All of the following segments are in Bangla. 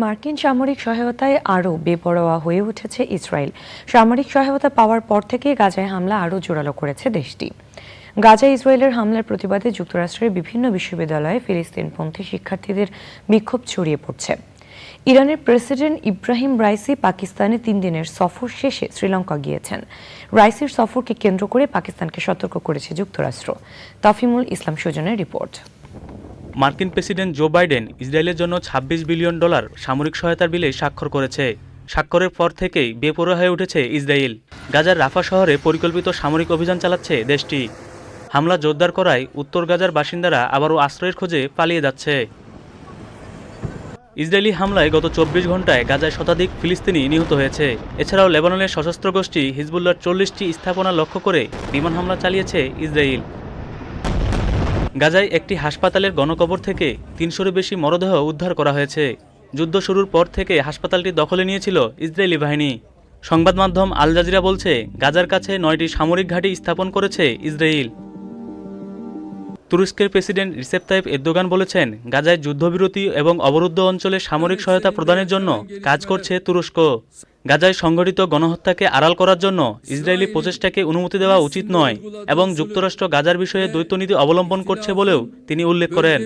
মার্কিন সামরিক সহায়তায় আরও বেপরোয়া হয়ে উঠেছে ইসরায়েল। সামরিক সহায়তা পাওয়ার পর থেকে গাজায় হামলা আরও জোরালো করেছে দেশটি। গাজায় ইসরায়েলের হামলার প্রতিবাদে যুক্তরাষ্ট্রের বিভিন্ন বিশ্ববিদ্যালয়ে ফিলিস্তিনপন্থী শিক্ষার্থীদের বিক্ষোভ ছড়িয়ে পড়ছে। ইরানের প্রেসিডেন্ট ইব্রাহিম রাইসি পাকিস্তানে তিন দিনের সফর শেষে শ্রীলঙ্কা গিয়েছেন। রাইসির সফরকে কেন্দ্র করে পাকিস্তানকে সতর্ক করেছে যুক্তরাষ্ট্র। তাফিমুল ইসলাম সুজনের রিপোর্ট। মার্কিন প্রেসিডেন্ট জো বাইডেন ইসরায়েলের জন্য ২৬ বিলিয়ন ডলার সামরিক সহায়তার বিলে স্বাক্ষর করেছে। স্বাক্ষরের পর থেকেই বেপরোয়া হয়ে উঠেছে ইসরায়েল। গাজার রাফা শহরে পরিকল্পিত সামরিক অভিযান চালাচ্ছে দেশটি। হামলা জোরদার করায় উত্তর গাজার বাসিন্দারা আবারও আশ্রয়ের খোঁজে পালিয়ে যাচ্ছে। ইসরায়েলি হামলায় গত চব্বিশ ঘন্টায় গাজায় শতাধিক ফিলিস্তিনি নিহত হয়েছে। এছাড়াও লেবাননের সশস্ত্র গোষ্ঠী হিজবুল্লার চল্লিশটি স্থাপনা লক্ষ্য করে বিমান হামলা চালিয়েছে ইসরায়েল। গাজায় একটি হাসপাতালের গণকবর থেকে তিনশোরও বেশি মরদেহ উদ্ধার করা হয়েছে। যুদ্ধ শুরুর পর থেকে হাসপাতালটি দখলে নিয়েছিল ইসরায়েলি বাহিনী। সংবাদ মাধ্যম আল জাজিরা বলছে, গাজার কাছে নয়টি সামরিক ঘাঁটি স্থাপন করেছে ইসরায়েল। তুরস্কের প্রেসিডেন্ট রিসেপ তাইপ এরদোগান বলেছেন, গাজায় যুদ্ধবিরতি এবং অবরুদ্ধ অঞ্চলে সামরিক সহায়তা প্রদানের জন্য কাজ করছে তুরস্ক গাজায় সংঘটিত গণহত্যাকে আড়াল করার জন্য ইসরায়েলি প্রচেষ্টাকে অনুমতি দেওয়া উচিত নয় এবং যুক্তরাষ্ট্র গাজার বিষয়ে দ্বৈতনীতি অবলম্বন করছে বলেও তিনি উল্লেখ করেন.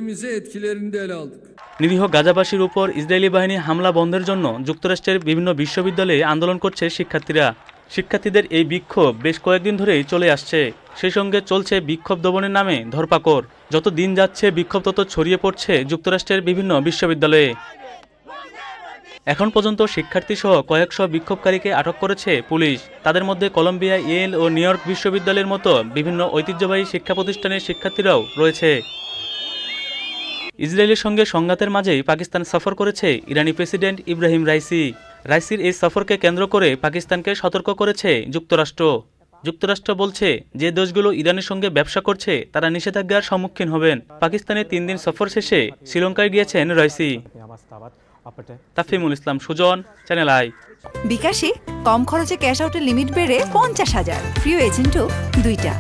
নিরীহ গাজাবাসীর উপর ইসরায়েলি বাহিনী হামলা বন্ধের জন্য যুক্তরাষ্ট্রের বিভিন্ন বিশ্ববিদ্যালয়ে আন্দোলন করছে শিক্ষার্থীরা শিক্ষার্থীদের এই বিক্ষোভ বেশ কয়েকদিন ধরেই চলে আসছে। সেই সঙ্গে চলছে বিক্ষোভ দমনের নামে ধরপাকড়। যত দিন যাচ্ছে, বিক্ষোভ তত ছড়িয়ে পড়ছে যুক্তরাষ্ট্রের বিভিন্ন বিশ্ববিদ্যালয়ে। এখন পর্যন্ত শিক্ষার্থীসহ কয়েকশো বিক্ষোভকারীকে আটক করেছে পুলিশ। তাদের মধ্যে কলম্বিয়া, ইয়েল ও নিউ ইয়র্ক বিশ্ববিদ্যালয়ের মতো বিভিন্ন ঐতিহ্যবাহী শিক্ষা প্রতিষ্ঠানের শিক্ষার্থীরাও রয়েছে। ইসরায়েলের সঙ্গে সংঘাতের মাঝেই পাকিস্তান সফর করেছে ইরানি প্রেসিডেন্ট ইব্রাহিম রাইসি। রাইসির এই সফরকে কেন্দ্র করে পাকিস্তানকে সতর্ক করেছে যুক্তরাষ্ট্র। যুক্তরাষ্ট্র বলছে, যে দেশগুলো ইরানের সঙ্গে ব্যবসা করছে, তারা নিষেধাজ্ঞার সম্মুখীন হবেন। পাকিস্তানের তিন দিন সফর শেষে শ্রীলঙ্কায় গিয়েছেন Raisi. Tafimul Islam, Sujan Channel I বিকাশে কম খরচে ক্যাশ আউটের লিমিট বেড়ে পঞ্চাশ হাজার। প্রিয় এজেন্টও দুইটা।